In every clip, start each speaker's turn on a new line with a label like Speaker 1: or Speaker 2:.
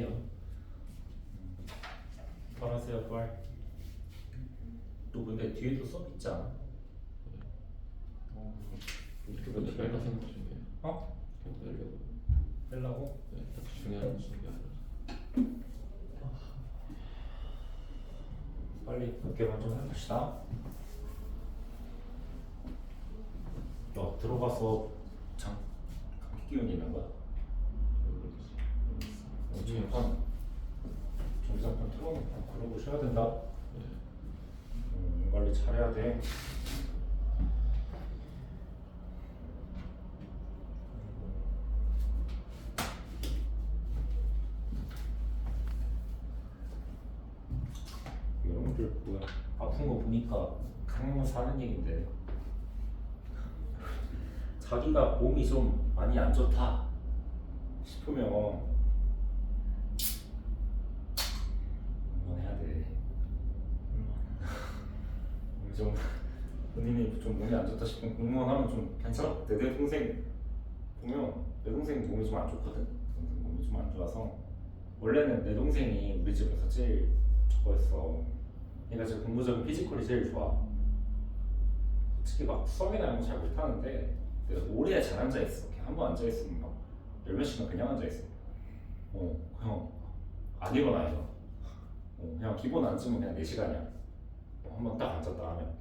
Speaker 1: 할게요. 빨하세요, 빨. 또 근데 뒤에도 있지 않아?
Speaker 2: 이렇게 먼저 뺄까 생각 중이에요.
Speaker 1: 어?
Speaker 2: 그냥 빼려고.
Speaker 1: 빼려고?
Speaker 2: 네, 딱 중요한 수업이 아니라.
Speaker 1: 빨리 어깨만 좀 해봅시다. 야, 들어가서 장 감기 기운이 있는 거야? 전기장판 전기장판 틀어놓고 그러고 쉬어야 된다.
Speaker 2: 네.
Speaker 1: 음, 몸 관리 잘해야 돼. 여러분들 뭐야 아픈 거 보니까 그냥 사는 얘긴데 자기가 몸이 좀 많이 안 좋다 싶으면 응원해야 돼. 음, 좀 본인이 좀 몸이 안 좋다 싶으면 응원하면 좀 괜찮아. 내, 내 동생 보면 내 동생 몸이 좀 안 좋거든. 몸이 좀 안 좋아서 원래는 내 동생이 우리 집에서 제일 저거였어. 얘가 지금 공부적인 피지컬이 제일 좋아. 솔직히 막 수학이나 이런 거 잘 못하는데 내가 오래 잘 앉아 있어. 그냥 한번 앉아 있으면 막 열 몇 시간 그냥 앉아 있어. 어, 그냥 안 일어나 요 어, 그냥 기본 앉으면 그냥 4시간이야. 한번 딱 앉았다 하면.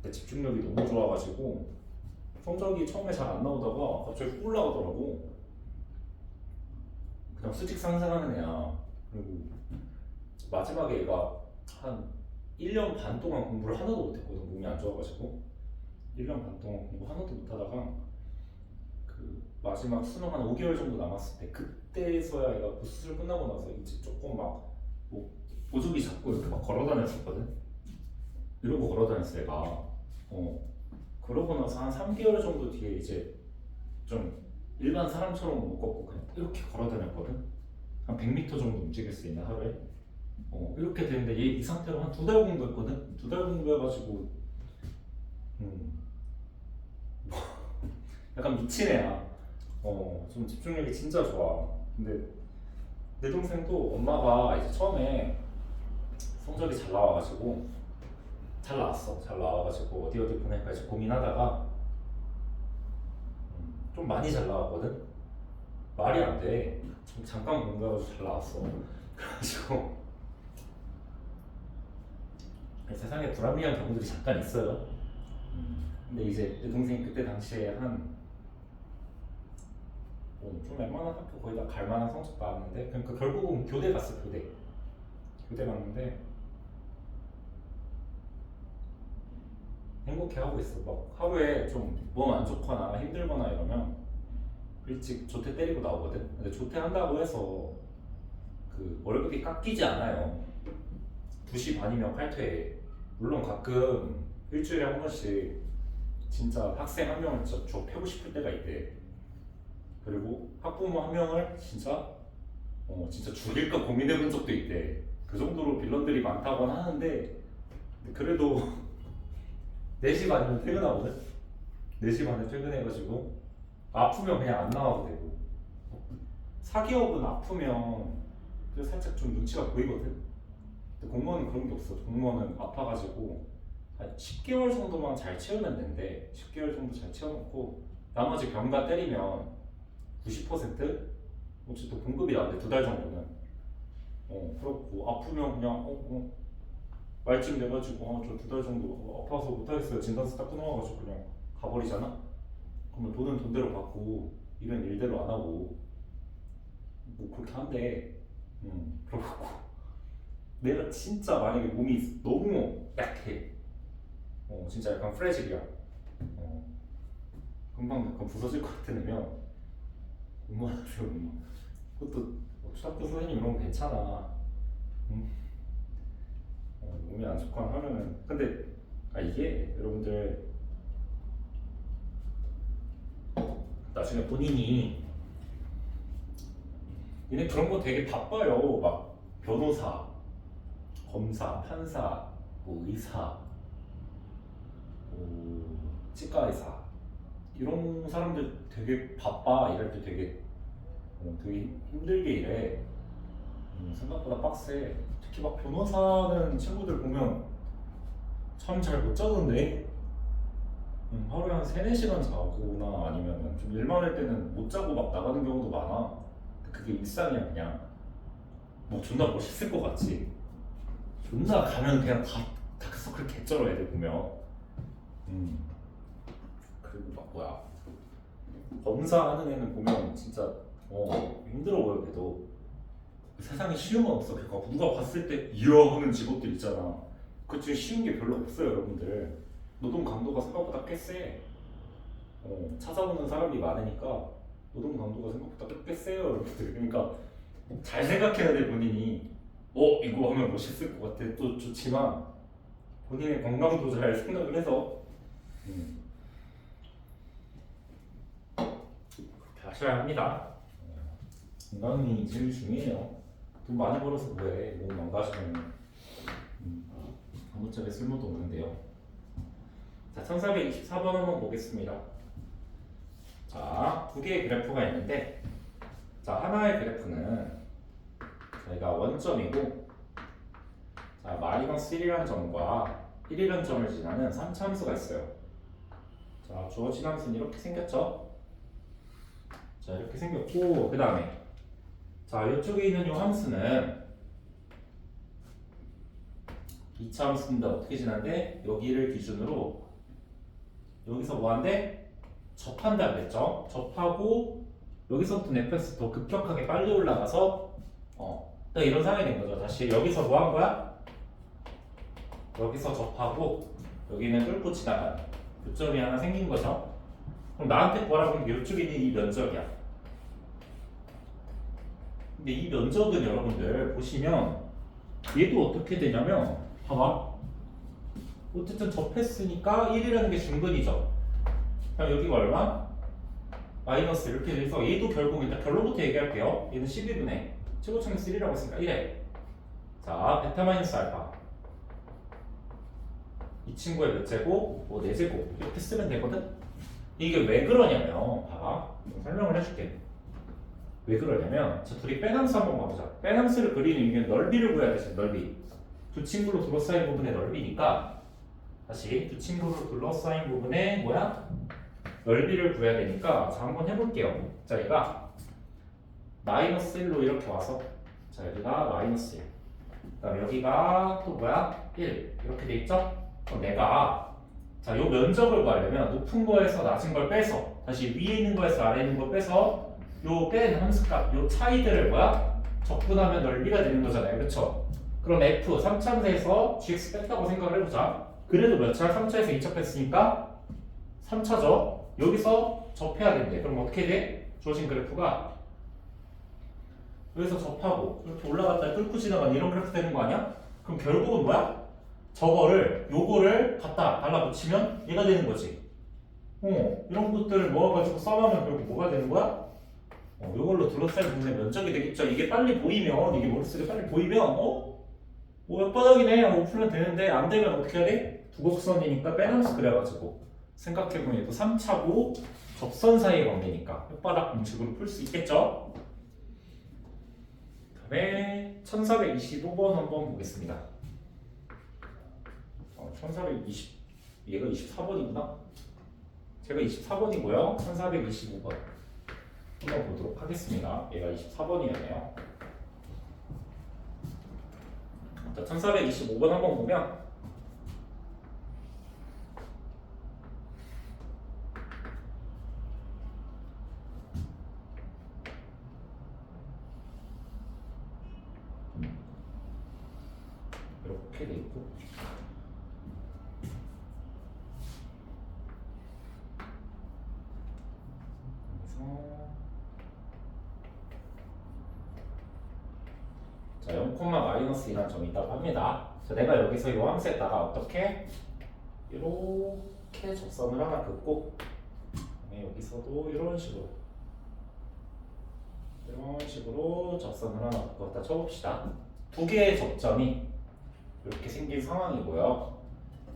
Speaker 1: 근데 집중력이 너무 좋아가지고 성적이 처음에 잘 안 나오다가 갑자기 훅 올라가더라고. 그냥 수직 상승하는 애야. 그리고 마지막에 얘가 한 1년 반 동안 공부를 하나도 못했거든. 몸이 안 좋아가지고. 1년 반 동안 공부 하나도 못하다가 그 마지막 수능 한 5개월 정도 남았을 때 그때서야 얘가 그 수술 끝나고 나서 이제 조금 막뭐 보조기 잡고 이렇게 막 걸어 다녔었거든. 이러고 걸어 다녔어 얘가. 어. 그러고 나서 한 3개월 정도 뒤에 이제 좀 일반 사람처럼 못 걷고 그냥 이렇게 걸어 다녔거든. 한 100m 정도 움직일 수 있는 하루에. 어, 이렇게 되는데 얘 이 상태로 한 두 달 공부했거든. 두 달 공부해가지고 음. 약간 미친 애야. 어, 좀 집중력이 진짜 좋아. 근데 내 동생도 엄마가 이제 처음에 성적이 잘 나와가지고 잘 나왔어. 잘 나와가지고 어디 어디 보낼까 이제 고민하다가 음, 좀 많이 잘 나왔거든. 말이 안 돼. 좀 잠깐 공부해가지고 잘 나왔어. 그래가지고 세상에 불합리한 경우들이 잠깐 있어요. 음, 근데 이제 내 동생이 그때 당시에 한 어, 좀 웬만한 학교 거의 다 갈만한 성적 나왔는데 그러니까 결국은 교대 갔어 교대 교대 갔는데 행복해 하고 있어. 막 하루에 좀 몸 안 좋거나 힘들거나 이러면 일찍 조퇴 때리고 나오거든? 근데 조퇴 한다고 해서 그 월급이 깎이지 않아요. 2시 반이면 칼퇴해 물론 가끔 일주일에 한 번씩 진짜 학생 한 명을 진짜 줘 패고 싶을 때가 있대. 그리고 학부모 한 명을 진짜 어 진짜 죽일까 고민해 본 적도 있대. 그 정도로 빌런들이 많다고 하는데 그래도 4시 반이면 퇴근하거든. 4시 반에 퇴근해가지고 아프면 그냥 안 나와도 되고 사기업은 아프면 그 살짝 좀 눈치가 보이거든. 근데 공무원은 그런 게 없어. 공무원은 아파가지고 한 10개월 정도만 잘 채우면 된대. 10개월 정도 잘 채워놓고 나머지 병가 때리면 90% 어쨌든 공급이 나는데 두 달 정도는 어 그렇고 아프면 그냥 어, 어 말쯤 돼가지고 어, 저두 달 정도 어, 아파서 못하겠어요. 진단서 딱 끊어와가지고 그냥 가버리잖아? 그러면 돈은 돈대로 받고 일은 일대로 안 하고. 뭐 그렇게 한대 음 그렇고. 내가 진짜 만약에 몸이 너무 약해. 어 진짜 약간 프레질이야. 어 금방 약간 부서질 것 같은 애면 공무원 그것도 뭐 초등학교 선생님 이런 거 괜찮아. 음. 어, 몸이 안 좋거나 하면은 근데 아 이게 여러분들 나중에 본인이 얘네 그런 거 되게 바빠요 막 변호사 검사 판사 뭐 의사 뭐 치과 의사 이런 사람들 되게 바빠 일할 때 되게 어, 되게 힘들게 일해. 음, 생각보다 빡세. 특히 막 변호사는 친구들 보면 참잘못 자던데. 음, 하루에 한 3, 4시간 자거나 아니면 좀일 많을 때는 못 자고 막 나가는 경우도 많아. 그게 일상이야 그냥. 뭐 존나 멋있을 것 같지. 존나 가면 그냥 다 다크서클 개쩔어 애들 보면. 음. 그리고 막 뭐야 검사하는 애는 보면 진짜 어 힘들어 보여 걔도 세상에 쉬운 건 없어 그러니까 누가 봤을 때 이야 하는 직업들 있잖아. 그 중에 쉬운 게 별로 없어요 여러분들. 노동 강도가 생각보다 꽤 세. 어, 찾아오는 사람이 많으니까 노동 강도가 생각보다 꽤 세요 여러분들. 그러니까 잘 생각해야 돼 본인이. 어 이거 하면 멋있을 것 같아. 또 좋지만 본인의 건강도 잘 생각을 해서. 음. 그렇게 하셔야 합니다. 건강이 제일 중요해요. 돈 많이 벌어서 뭐해? 몸 망가지면 음, 아무짝에 쓸모도 없는데요. 자, 1424번 한번 보겠습니다. 자, 두 개의 그래프가 있는데, 자 하나의 그래프는 저희가 원점이고, 자 마이너스 1이라는 점과 1이라는 점을 지나는 3참수가 있어요. 자, 주어진 함수는 이렇게 생겼죠? 자, 이렇게 생겼고, 그 다음에, 자, 이쪽에 있는 이 함수는 2차 함수인데 어떻게 지난데 여기를 기준으로 여기서 뭐 한대? 접한다 그랬죠? 접하고 여기서부터 fx 더 급격하게 빨리 올라가서 어, 딱 이런 상황이 된 거죠. 다시 여기서 뭐 한 거야? 여기서 접하고 여기는 뚫고 지나가는 교점이 하나 생긴 거죠. 그럼 나한테 뭐라고 이쪽에 있는 이 면적이야. 근데 이 면적은 여러분들 보시면 얘도 어떻게 되냐면 봐봐. 어쨌든 접했으니까 1이라는 게 중근이죠. 그럼 여기가 얼마? 마이너스 이렇게 돼서 얘도 결국 일단 결론부터 얘기할게요. 얘는 12분의 최고점에서 1이라고 했으니까 1에 자 베타 마이너스 알파 이 친구의 몇 제곱, 뭐네 제곱 이렇게 쓰면 되거든. 이게 왜 그러냐면 봐봐 좀 설명을 해줄게. 왜 그러냐면 자 둘이 빼함수 한번 봐보자. 빼함수를 그리는 이유는 넓이를 구해야 되지 넓이. 두 친구로 둘러싸인 부분의 넓이니까 다시 두 친구로 둘러싸인 부분의 뭐야? 넓이를 구해야 되니까 자 한번 해볼게요. 자 얘가 마이너스 1로 이렇게 와서 자 여기가 마이너스 1. 그다음 여기가 또 뭐야? 1 이렇게 돼 있죠? 그럼 내가 자, 요 면적을 구하려면 높은 거에서 낮은 걸 빼서 다시 위에 있는 거에서 아래 있는 걸 빼서 요뺀 함수값, 요 차이들을 뭐야? 적분하면 넓이가 되는 거잖아요. 그쵸? 그럼 F 3차에서 GX 뺐다고 생각을 해보자. 그래도 몇 차? 3차에서 2차 뺐으니까 3차죠. 여기서 접해야 된대. 그럼 어떻게 돼? 주어진 그래프가 여기서 접하고 이렇게 올라갔다 뚫고 지나가는 이런 그래프 되는 거 아니야? 그럼 결국은 뭐야? 저거를 요거를 갖다 달라붙이면 얘가 되는 거지. 어, 이런 것들을 모아가지고 써가면 결국 뭐가 되는 거야? 어, 요걸로 둘러싸인 부분의 면적이 되겠죠. 이게 빨리 보이면 이게 머릿속에 빨리 보이면 어? 뭐 혓바닥이네 하고 풀면 되는데 안 되면 어떻게 해야 돼? 두 곡선이니까 빼면서 그래가지고 생각해보면 얘도 3차고 접선 사이의 관계니까 혓바닥 공식으로 풀 수 있겠죠? 다음에 1425번 한번 보겠습니다. 어, 1420 얘가 24번이구나. 제가 24번이고요. 1425번 한번 보도록 하겠습니다. 얘가 24번이었네요. 자, 1425번 한번 보면 이렇게 돼 있고 그래서 자, 0, 마이너스 2라는 점이 있다고 자, 내가 여기서 이 함수에다가 어떻게 이렇게 접선을 하나 긋고 여기서도 이런 식으로 이런 식으로 접선을 하나 긋고 다 쳐봅시다. 두 개의 접점이 이렇게 생긴 상황이고요.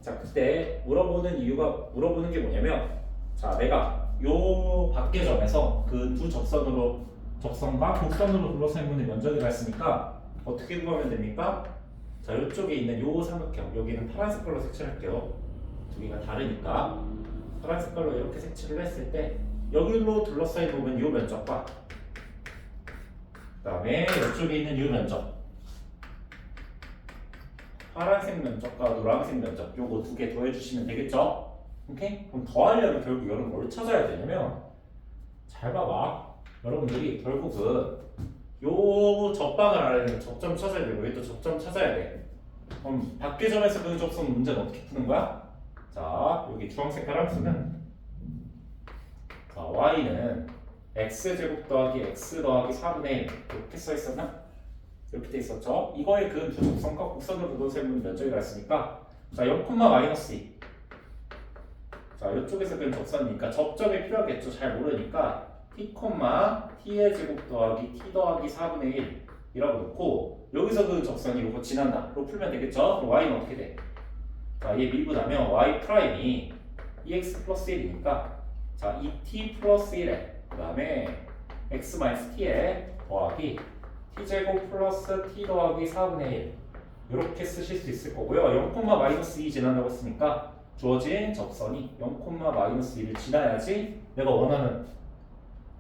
Speaker 1: 자, 그때 물어보는 이유가 물어보는 게 뭐냐면 자, 내가 요 밖의 점에서 그 두 접선으로 적선과 곡선으로 둘러싼 문의 면적이라 했으니까 어떻게 구하면 됩니까? 자 이쪽에 있는 요 삼각형 여기는 파란 색깔로 색칠할게요 두 개가 다르니까 파란 색깔로 이렇게 색칠을 했을 때 여기로 둘러싸인 부분 요 면적과 그 다음에 이쪽에 있는 요 면적 파란색 면적과 노란색 면적 요거 두 개 더해주시면 되겠죠? 오케이? 그럼 더하려면 결국 여러분 뭘 찾아야 되냐면 잘 봐봐 여러분들이 결국은 요 접방을 알아야 되는 접점 찾아야 되고 얘도 접점 찾아야 돼 그럼 밖의 점에서 그 접선 문제는 어떻게 푸는 거야? 자 여기 주황색 쓰면 자 y는 x제곱 더하기 x 더하기 4분의 1 이렇게 써 있었나? 이렇게 돼 있었죠? 이거의 그 두 곡선과 곡선으로 그것의 면적이라 했으니까 자 0, 마이너스 2 자 이쪽에서 그은 접선이니까 접점이 필요하겠죠 잘 모르니까 t, t의 제곱 더하기 t 더하기 4분의 1 이라고 놓고 여기서 그 접선이 이거 지난다 로 풀면 되겠죠? 그럼 y는 어떻게 돼? 자, 얘 미분하면 y 프라임이 2x 플러스 1이니까 자, 2t 플러스 1에 그 다음에 x 마이너스 t에 더하기 t제곱 플러스 t 더하기 4분의 1 이렇게 쓰실 수 있을 거고요 0, 마이너스 2 지난다고 했으니까 주어진 접선이 0, 마이너스 2를 지나야지 내가 원하는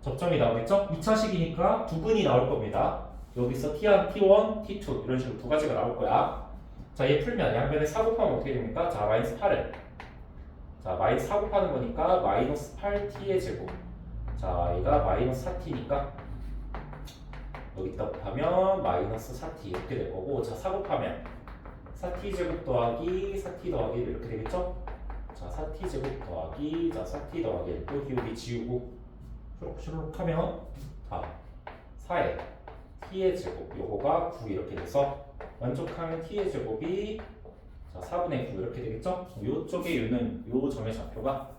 Speaker 1: 접점이 나오겠죠? 2차식이니까 두 분이 나올 겁니다 여기서 T1, T1, T2 이런 식으로 두 가지가 나올 거야 자, 얘 풀면 양변에 4 곱하면 어떻게 됩니까? 자, 마이너스 8을 자, 마이너스 4 곱하는 거니까 마이너스 8t의 제곱 자, 얘가 마이너스 4t니까 여기다 곱하면 마이너스 4t 이렇게 될 거고 자, 4 곱하면 4t 제곱 더하기 4t 더하기 1 이렇게 되겠죠? 자, 4t 제곱 더하기 자, 4t 더하기 1 여기 여기 지우고 슈룩슈룩 하면 다 4에 t의 제곱 요거가 9 이렇게 돼서 만족하면 t의 제곱이 자 4분의 9 이렇게 되겠죠? 요쪽에 유는 요 점의 좌표가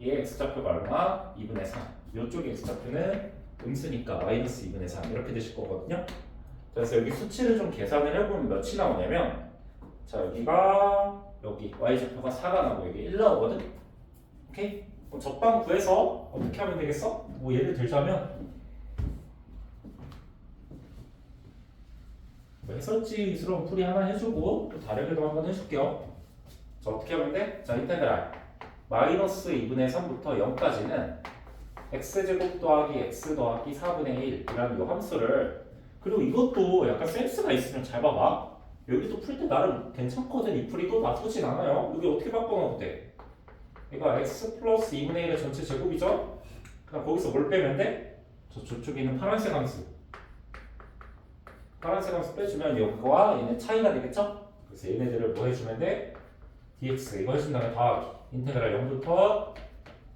Speaker 1: 얘 x 좌표가 얼마? 2분의 3 요쪽에 x 좌표는 음수니까 마이너스 2분의 3 이렇게 되실 거거든요 그래서 여기 수치를 좀 계산을 해보면 몇이 나오냐면 자 여기가 여기 y 좌표가 4가 나오고 여기 1 나오거든 오케이? 그럼 적방 구해서 어떻게 하면 되겠어? 뭐 예를 들자면 뭐 해설지스러운 풀이 하나 해주고 또 다르게도 한번 해줄게요. 자 어떻게 하면 돼? 자 인테그랄 마이너스 2분의 3부터 0까지는 x제곱 더하기 x 더하기 4분의 1이라는 이 함수를 그리고 이것도 약간 센스가 있으면 잘 봐봐. 여기도 풀 때 나름 괜찮거든. 이 풀이도 나쁘진 않아요. 여기 어떻게 바꿔놓으면 돼? 이거 x 플러스 2분의 1의 전체 제곱이죠? 그럼 거기서 뭘 빼면 돼? 저 저쪽에 있는 파란색 함수 파란색 함수 빼주면 이거와 얘네 차이가 되겠죠? 그래서 얘네들을 뭐 해주면 돼? dx 이거 해준 다음에 더하기 인테그랄 0부터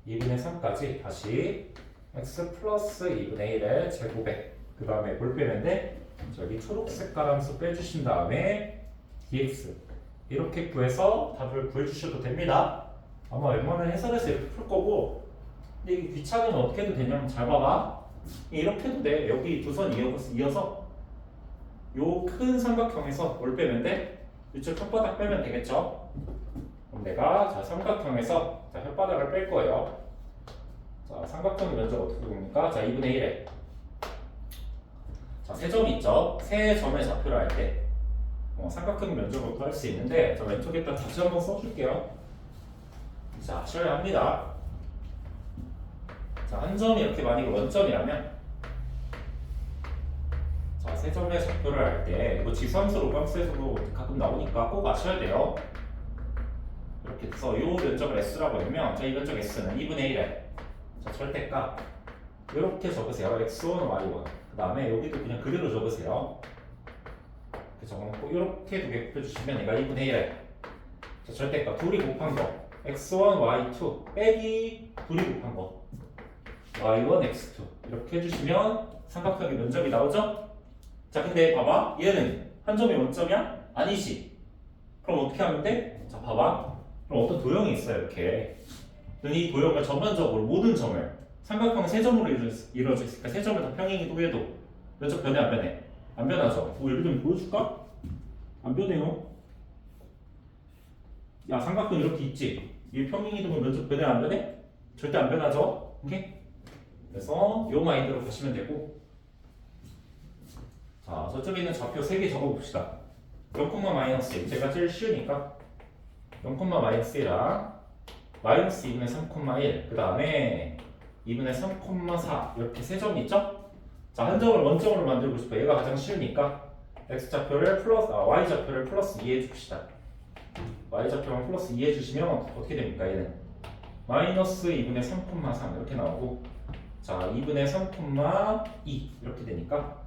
Speaker 1: 2분의 3까지 다시 x 플러스 2분의 1의 제곱에 그 다음에 뭘 빼면 돼? 저기 초록색 가람수 빼주신 다음에 dx 이렇게 구해서 답을 구해주셔도 됩니다 아마 웬만한 해설에서 이렇게 풀 거고 근데 이게 귀찮으면 어떻게 해도 되냐면 잘 봐봐 이렇게 해도 돼 여기 두 선 이어서, 요 큰 삼각형에서 뭘 빼면 돼? 이쪽 혓바닥 빼면 되겠죠? 그럼 내가 자 삼각형에서 자 혓바닥을 뺄 거예요. 자 삼각형 면적 어떻게 봅니까? 자 2분의 1에 자세 점이 있죠? 세 점의 좌표를 할때 어, 삼각형 면적을 구할 수 있는데 자 왼쪽에다 다시 한번 써줄게요. 자 하셔야 합니다. 자 한 점이 이렇게 만약에 원점이라면 자, 세 점의 좌표를 할 때 이거 지수함수 로감수에서도 가끔 나오니까 꼭 아셔야 돼요. 이렇게 해서 이 면적을 s라고 하면 자, 이 면적 s는 2분의 1에 자, 절대값 이렇게 적으세요. x1, y1 그 다음에 여기도 그냥 그대로 적으세요. 이렇게 적어놓고 이렇게 두 개 곱해주시면 얘가 2분의 1에 자, 절대값 둘이 곱한 거 x1, y2 빼기 둘이 곱한 거 y1, x2 이렇게 해주시면 삼각형의 면적이 나오죠? 자 근데 봐봐 얘는 한 점이 원점이야? 아니지 그럼 어떻게 하면 돼? 자 봐봐 그럼 어떤 도형이 있어요 이렇게 이 도형을 전반적으로 모든 점을 삼각형 세 점으로 이루어져- 있으니까 세 점을 다 평행이도 해도 면적 변해 안 변해? 안 변하죠 뭐 예를 들면 보여줄까? 안 변해요 야 삼각형 이렇게 있지 이 평행이동은 면적 변해 안 변해? 절대 안 변하죠 오케이? 그래서 요 마인드로 가시면 되고 자, 저쪽에 있는 좌표 3개 적어봅시다. 0, 마이너스 1. 제가 제일 쉬우니까 0, 마이너스 1이랑 마이너스 2분의 3,1. 그 다음에 2분의 3,4. 이렇게 세 점이 있죠? 자, 한 점을 원점으로 만들고 싶어요. 얘가 가장 쉬우니까 x 좌표를 플러스, 아, y 좌표를 플러스 2 해줍시다. Y 좌표만 플러스 2 해주시면 어떻게 됩니까? 얘는 마이너스 2분의 3,3 이렇게 나오고 자 2분의 3,2 이렇게 되니까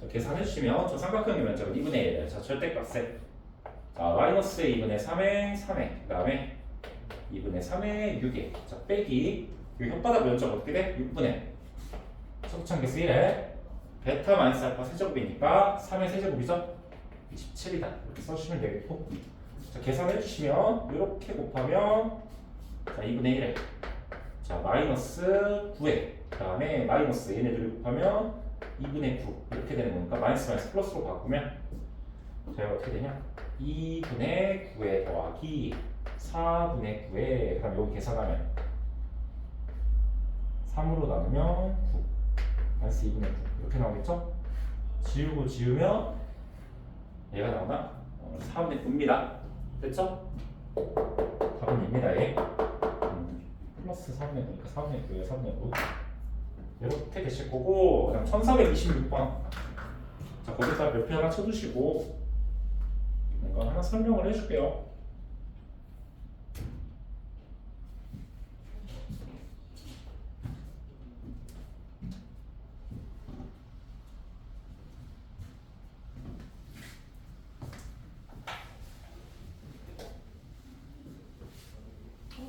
Speaker 1: 자, 계산해 주시면 저 삼각형의 면적은 2분의 1. 자 절대값에 자 마이너스 2분의 3의 3의 그 다음에 2분의 3의 6의 자 빼기 이 혓바닥 면적 어떻게 돼? 6분의 초창계수 1에 베타 마이너스 알파 세제곱이니까 3의 세제곱이죠? 27이다 이렇게 써주시면 되겠고 자 계산해 주시면 이렇게 곱하면 자 2분의 1에. 자 마이너스 9에. 그 다음에 마이너스 얘네들을 곱하면 2분의 9 이렇게 되는 거니까 마이너스 마이너스 플러스로 바꾸면 자 이거 어떻게 되냐? 2분의 9에 더하기 4분의 9에. 그 다음에 여기 계산하면 3으로 나누면 9 마이너스 2분의 9 이렇게 나오겠죠? 지우고 지우면 얘가 나오나? 어, 4분의 9입니다 됐죠? 답은 입니다 얘 음, 플러스 3분의 9니까 4분의 9에 3분의 9 이렇게 되실 거고 그다음 1426번. 자 거기다 몇 표 하나 쳐주시고 이거 하나 설명을 해줄게요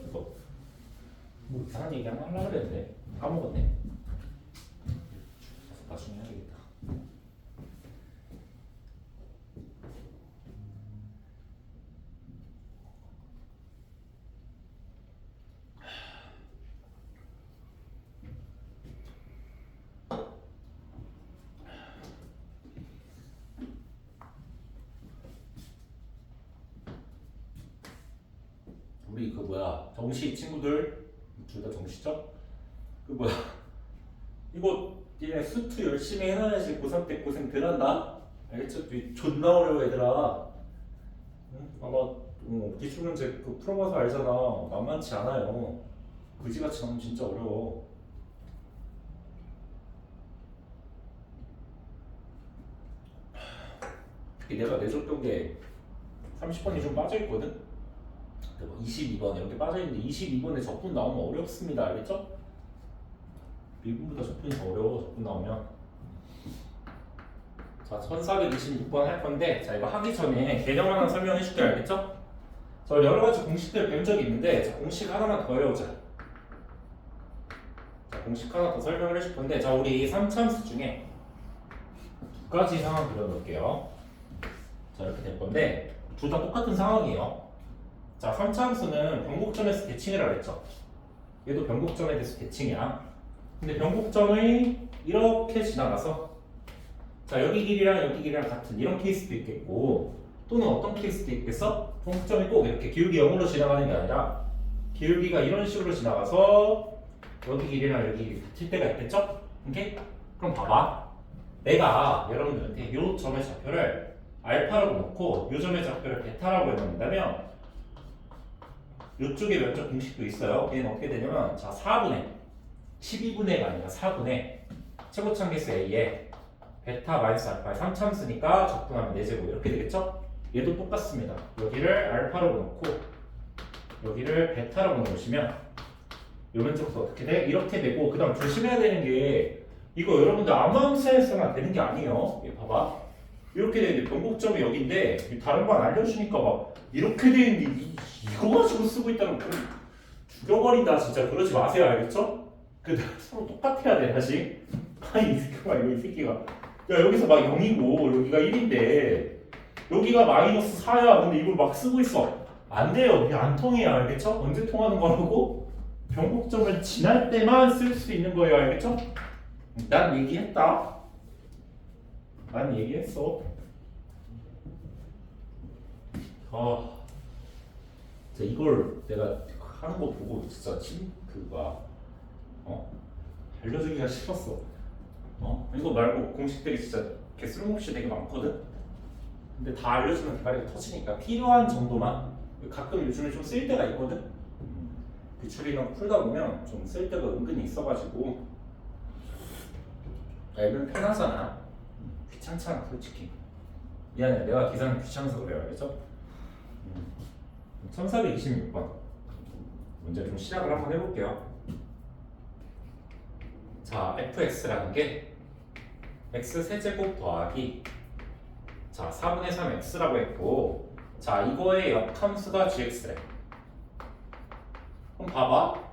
Speaker 1: 이거 뭐 이상한 얘기 하나 하려고 그랬는데 까먹었네 나중에 해야겠다 우리 그 뭐야 정시 친구들 둘 다 정시죠? 그 뭐야 이거 얘네 수트 열심히 해놔야지 고3 때 고생 덜 한다 알겠죠? 이 존나 어려워 얘들아 응? 아마 어, 기출 문제 그 풀어봐서 알잖아 만만치 않아요 그지같이 나오면 진짜 어려워 특히 내가 내줬던 게 30번이 좀 빠져있거든? 22번 이렇게 빠져있는데 22번에 적분 나오면 어렵습니다. 알겠죠? 1분보다 적분이 더 어려워. 적분 나오면. 자 1426번 할 건데 자 이거 하기 전에 개념 하나 설명해 줄게 알겠죠? 저 여러 가지 공식들 배운 적이 있는데 자 공식 하나만 더 외우자. 자 공식 하나 더 설명을 해줄 건데 자 우리 3참수 중에 두 가지 상황 그려놓을게요. 자 이렇게 될 건데 둘 다 똑같은 상황이에요 자 3차함수는 변곡점에서 대칭이라고 했죠 얘도 변곡점에 대해서 대칭이야 근데 변곡점이 이렇게 지나가서 자 여기 길이랑 여기 길이랑 같은 이런 케이스도 있겠고 또는 어떤 케이스도 있겠어? 변곡점이 꼭 이렇게 기울기 0으로 지나가는 게 아니라 기울기가 이런 식으로 지나가서 여기 길이랑 여기 길이 같을 때가 있겠죠? 오케이? 그럼 봐봐 내가 여러분들한테 이 점의 좌표를 알파라고 놓고 이 점의 좌표를 베타라고 해놓는다면 이쪽에 면적 공식도 있어요. 얘는 어떻게 되냐면 자 4분의 12분의가 아니라 4분의 최고차계수 a에 베타 마이너스 알파의 3참수니까 적분하면 4제곱 이렇게 되겠죠? 얘도 똑같습니다. 여기를 알파로 놓고 여기를 베타라고 놓으시면 이 면적도 어떻게 돼? 이렇게 되고 그 다음 조심해야 되는 게 이거 여러분들 함수에서나 되는 게 아니에요. 얘 봐봐. 이렇게 되는데 변곡점이 여기인데 다른 건 알려주니까 막 이렇게 되는데 이, 이거 가지고 쓰고 있다면 그럼 죽여버린다 진짜 그러지 마세요 알겠죠? 그 서로 똑같아야 돼 다시 아니 이 새끼가 이 새끼가 야 여기서 막 0이고 여기가 1인데 여기가 마이너스 4야 근데 이걸 막 쓰고 있어 안 돼요 이게 안 통해요 알겠죠? 언제 통하는 거라고? 변곡점을 지날 때만 쓸 수 있는 거예요 알겠죠? 난 얘기했다 난 얘기했어. 아, 진짜 이걸 내가 하는 거 보고 진짜 침 그가 어 알려주기가 싫었어. 어 이거 말고 공식들이 진짜 이렇게 쓸모없이 되게 많거든. 근데 다 알려주면 대가리가 터지니까 필요한 정도만 가끔 요즘에 좀 쓸 때가 있거든. 음, 기출이랑 풀다 보면 좀 쓸 때가 은근히 있어가지고 앱은 편하잖아. 음, 귀찮잖아 솔직히. 미안해 내가 기사는 귀찮아서 그래요 알겠죠? 음, 1426번 문제 좀 시작을 한번 해볼게요. 자 fx라는 게 x 세제곱 더하기 자 4분의 3 x라고 했고 자 이거의 역함수가 gx래. 그럼 봐봐.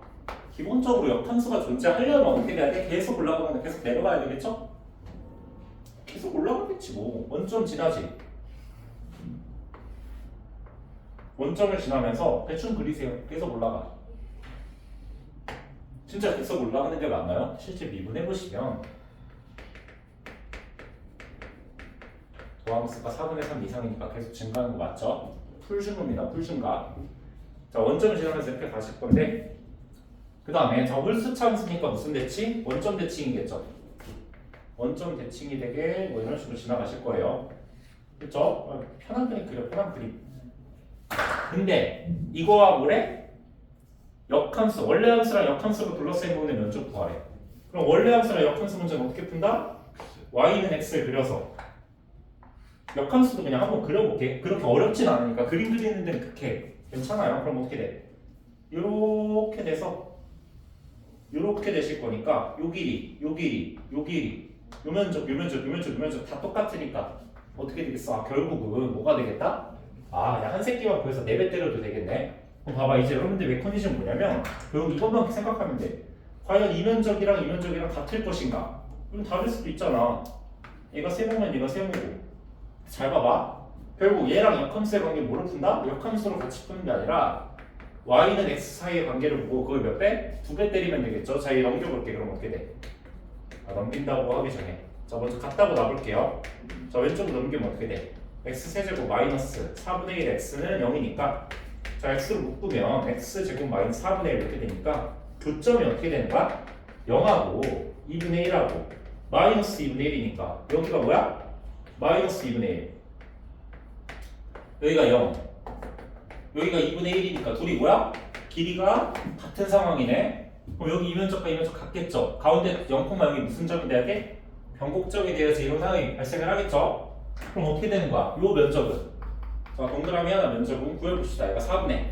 Speaker 1: 기본적으로 역함수가 존재하려면 어떻게 돼야 돼? 계속 올라가면 계속 내려가야 되겠죠? 계속 올라가겠지 뭐 원점 지나지 원점을 지나면서 대충 그리세요 계속 올라가 진짜 계속 올라가는 게 맞나요? 실제 미분해 보시면 도함수가 4분의 3 이상이니까 계속 증가하는 거 맞죠? 풀증가입니다 풀증가 자 원점을 지나면서 이렇게 가실 건데 그 다음에 저 홀수 참수니까 무슨 대칭? 원점 대칭이겠죠 원점 대칭이 되게 뭐 이런 식으로 지나가실 거예요. 그렇죠? 어, 편한 그림 그려 편한 그림. 근데 이거와 뭐래? 역함수 원래 함수랑 역함수로 둘러싸인 부분의 면적 구하래. 그럼 원래 함수랑 역함수 문제는 어떻게 푼다? y는 x를 그려서 역함수도 그냥 한번 그려볼게. 그렇게 어렵진 않으니까 그림 그리는 데는 그렇게 괜찮아요. 그럼 어떻게 돼? 이렇게 돼서 이렇게 되실 거니까 요 길이, 요 길이, 요 길이 요 면적, 요 면적, 요 면적, 요 면적 다 똑같으니까 어떻게 되겠어? 아, 결국은 뭐가 되겠다? 아, 그냥 한 새끼만 구해서 네배 때려도 되겠네. 그럼 봐봐, 이제 여러분들 메커니즘 뭐냐면 결국 이것만 생각하면 돼. 과연 이 면적이랑 이 면적이랑 같을 것인가? 그럼 다를 수도 있잖아. 얘가 세모면 얘가 세모고. 잘 봐봐. 결국 얘랑 역함수의 관계 뭐로 푼다? 역함수로 같이 푸는 게 아니라 y는 x 사이의 관계를 보고 그걸 몇 배? 두 배 때리면 되겠죠? 자, 얘 넘겨볼게. 그럼 어떻게 돼? 아, 넘긴다고 하기 전에 자 먼저 같다고 놔볼게요 자 왼쪽으로 넘기면 어떻게 돼? X 세제곱 마이너스 4분의 1 x는 0이니까 자 x를 묶으면 x 제곱 마이너스 4분의 1 이렇게 되니까 교점이 어떻게 되는 거야? 0하고 2분의 1하고 마이너스 2분의 1이니까 여기가 뭐야? 마이너스 2분의 1 여기가 0 여기가 2분의 1이니까 둘이 뭐야? 길이가 같은 상황이네 그럼 여기 이면적과 이면적 같겠죠? 가운데 0,0이 무슨 점이 돼야 돼? 변곡점이 되어서 이런 상황이 발생을 하겠죠? 그럼 어떻게 되는 거야? 요 면적은 자 동그라미 하나 면적은 구해봅시다 얘가 4분의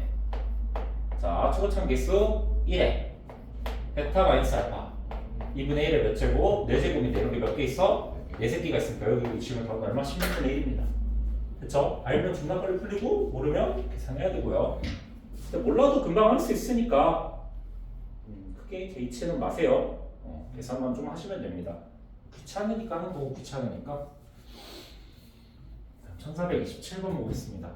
Speaker 1: 자 초고참 개수 1에 베타 마이너스 알파 2분의 1의 몇 제곱? 4제곱인데 이런 게 몇 개 있어? 4새끼가 있으니까 여기 지금 더는 얼마? 16분의 1입니다 그쵸? 알면 존나 빨리 풀리고 모르면 계산해야 되고요 근데 몰라도 금방 할 수 있으니까 음, 크게 개의치는 마세요. 어, 계산만 좀 하시면 됩니다. 귀찮으니까 하는 거고 귀찮으니까. 1427번 보겠습니다.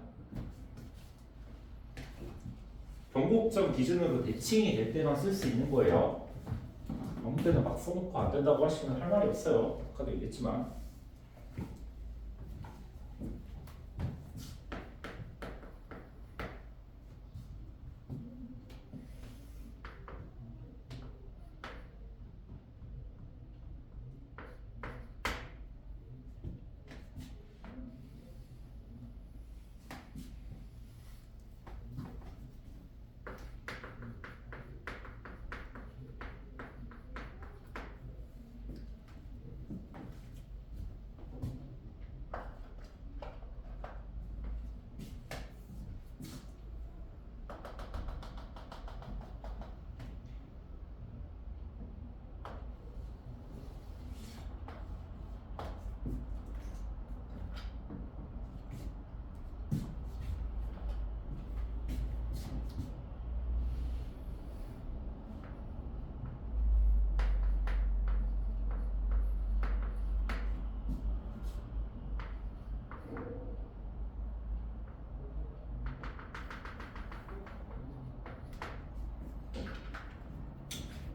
Speaker 1: 변곡점 기준으로 대칭이 될 때만 쓸 수 있는 거예요. 아무 때나 막 써놓고 안 된다고 하시면 할 말이 없어요. 아까도 얘기했지만.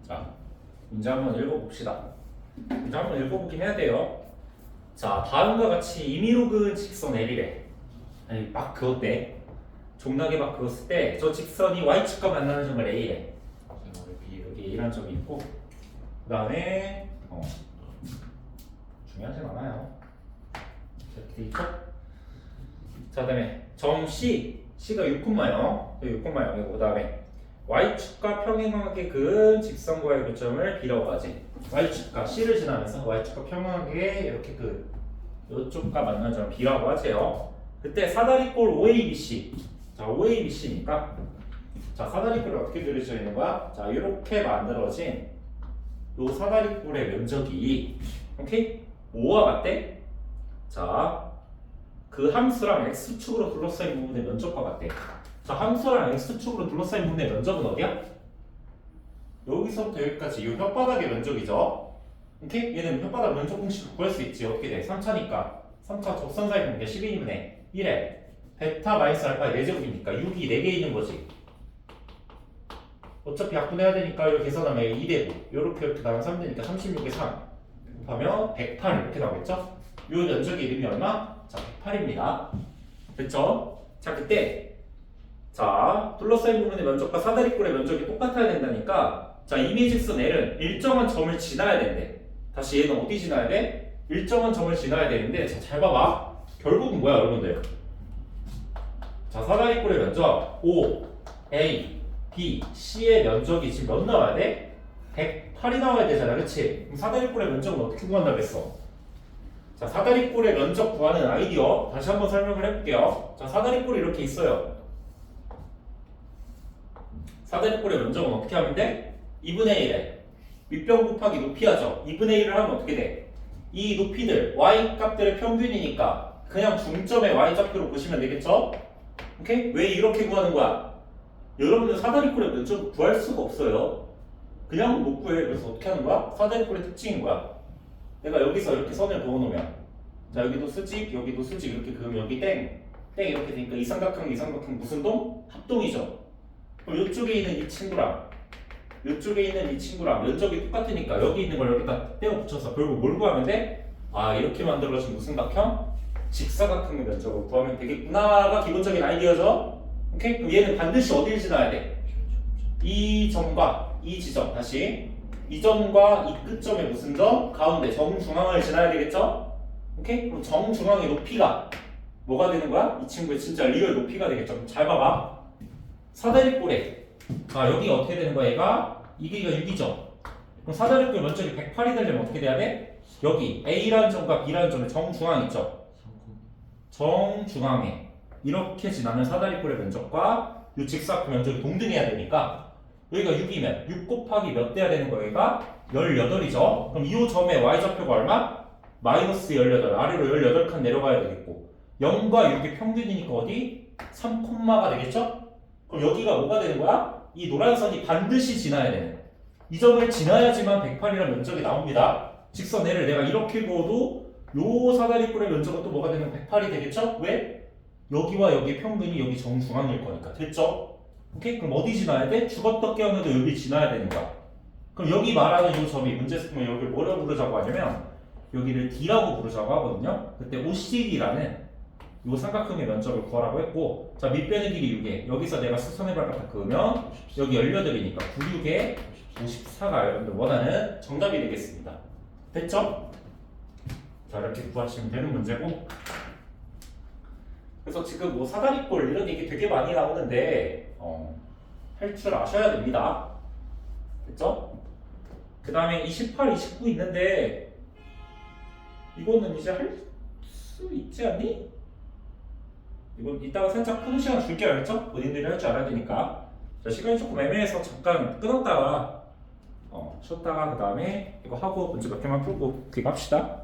Speaker 1: 자, 문제 한번 읽어봅시다. 문제 한번 읽어보긴 해야 돼요. 자, 다음과 같이 임의로 그은 직선 L이래. 아니, 막 그었대. 종나게 막 그었을 때 저 직선이 Y축과 만나는 점을 A래. 여기, A라는 점이 있고 그 다음에 어, 중요하진 않아요. 되겠죠? 자 그 다음에 점 C C가 6,0 6,0이고 그 다음에 y축과 평행하게 그은 직선과의 교점을 하지 y축과 C를 지나면서 y축과 평행하게 이렇게 그 이쪽과 만나는 점을 B라고 하세요 그때 사다리꼴 OABC 자 OABC니까 자 사다리꼴이 어떻게 그려져 있는 거야? 자 이렇게 만들어진 요 사다리꼴의 면적이 오케이? 5와 같대? 자, 그 함수랑 x축으로 둘러싸인 부분의 면적과 같대. 자, 함수랑 x축으로 둘러싸인 부분의 면적은 어디야? 여기서부터 여기까지 이 혓바닥의 면적이죠. 오케이? 얘는 혓바닥 면적 공식을 구할 수 있지. 어떻게 돼? 3차니까. 3차 적선 사이 공개 12분의 1에 베타 마이너스 알파의 4제곱이니까 6이 4개 있는 거지. 어차피 약분해야 되니까 이렇게 계산하면 2되고 이렇게 이렇게 나면 3되니까 36에 3 곱하면 108 이렇게 나오겠죠? 요 면적의 이름이 얼마? 자 108입니다 됐죠? 자 그때 자 둘러싸인 부분의 면적과 사다리꼴의 면적이 똑같아야 된다니까 자 이미직선 L은 일정한 점을 지나야 된대 다시 얘는 어디 지나야 돼? 일정한 점을 지나야 되는데 자 잘 봐봐 결국은 뭐야 여러분들 자 사다리꼴의 면적 O, A, B, C의 면적이 지금 몇 나와야 돼? 108이 나와야 되잖아, 그치? 그럼 사다리꼴의 면적은 어떻게 구한다고 했어? 자, 사다리꼴의 면적 구하는 아이디어 다시 한번 설명을 해볼게요. 자, 사다리꼴이 이렇게 있어요. 사다리꼴의 면적은 어떻게 하면 돼? 2분의 1에 윗변 곱하기 높이 하죠. 2분의 1을 하면 어떻게 돼? 이 높이들, y 값들의 평균이니까 그냥 중점의 y 좌표로 보시면 되겠죠? 오케이? 왜 이렇게 구하는 거야? 여러분들 사다리꼴의 면적 구할 수가 없어요. 그냥 못 구해. 그래서 어떻게 하는 거야? 사다리꼴의 특징인 거야. 내가 여기서 이렇게 선을 그어놓으면 자 여기도 수직, 여기도 수직 이렇게 그으면 여기 땡, 땡 이렇게 되니까 이 삼각형, 이 삼각형 무슨 동? 합동이죠. 그럼 이쪽에 있는 이 친구랑 이쪽에 있는 이 친구랑 면적이 똑같으니까 여기 있는 걸 여기다 떼어 붙여서 결국 뭘 구하면 돼? 아 이렇게 만들어진 무슨 각형? 직사각형의 면적을 구하면 되겠구나가 기본적인 아이디어죠. 오케이? 그럼 얘는 반드시 어디를 지나야 돼? 이 점과 이 지점 다시 이 점과 이 끝점의 무슨 점? 가운데 정중앙을 지나야 되겠죠? 오케이? 그럼 정중앙의 높이가 뭐가 되는 거야? 이 친구의 진짜 리얼 높이가 되겠죠? 잘 봐봐 사다리 꼴에 아 여기 어떻게 되는 거야 얘가? 이게가 6이죠 그럼 사다리 꼴 면적이 108이 되려면 어떻게 돼야 돼? 여기 A라는 점과 B라는 점의 정중앙 있죠? 정중앙에 이렇게 지나는 사다리 꼴의 면적과 이 직사각 면적이 동등해야 되니까 여기가 6이면 6 곱하기 몇 돼야 되는 거예요? 얘가 18이죠. 그럼 이 점의 y좌표가 얼마? 마이너스 18 아래로 18칸 내려가야 되겠고 0과 6이 평균이니까 어디? 3콤마가 되겠죠? 그럼 여기가 뭐가 되는 거야? 이 노란 선이 반드시 지나야 되는 이 점을 지나야지만 108이라는 면적이 나옵니다. 직선 L을 내가 이렇게 그어도 요 사다리꼴의 면적은 또 뭐가 되면 108이 되겠죠? 왜? 여기와 여기 평균이 여기 정중앙일 거니까 됐죠? 오케이? 그럼 어디 지나야 돼? 죽었다 깨어나도 여기 지나야 되는 거야 그럼 여기 말하는 이 점이 문제 쓰면 여기를 뭐라고 부르자고 하냐면 여기를 D라고 부르자고 하거든요 그때 OCD라는 요 삼각형의 면적을 구하라고 했고 자 밑변의 길이 6에 여기서 내가 수선의 발바닥 그으면 여기 18이니까 9, 6에 54가 여러분들 원하는 정답이 되겠습니다 됐죠? 자 이렇게 구하시면 되는 문제고 그래서 지금 뭐 사다리꼴 이런 얘기 되게 많이 나오는데 어, 할 줄 아셔야 됩니다. 됐죠? 그 다음에 28, 29 있는데 이거는 이제 할 수 있지 않니? 이건 이따가 살짝 푸는 시간 줄게요, 알겠죠? 본인들이 할 줄 알아야 되니까. 자, 시간이 조금 애매해서 잠깐 끊었다가 어, 쉬었다가 그 다음에 이거 하고 문제 몇 개만 풀고 귀갑시다.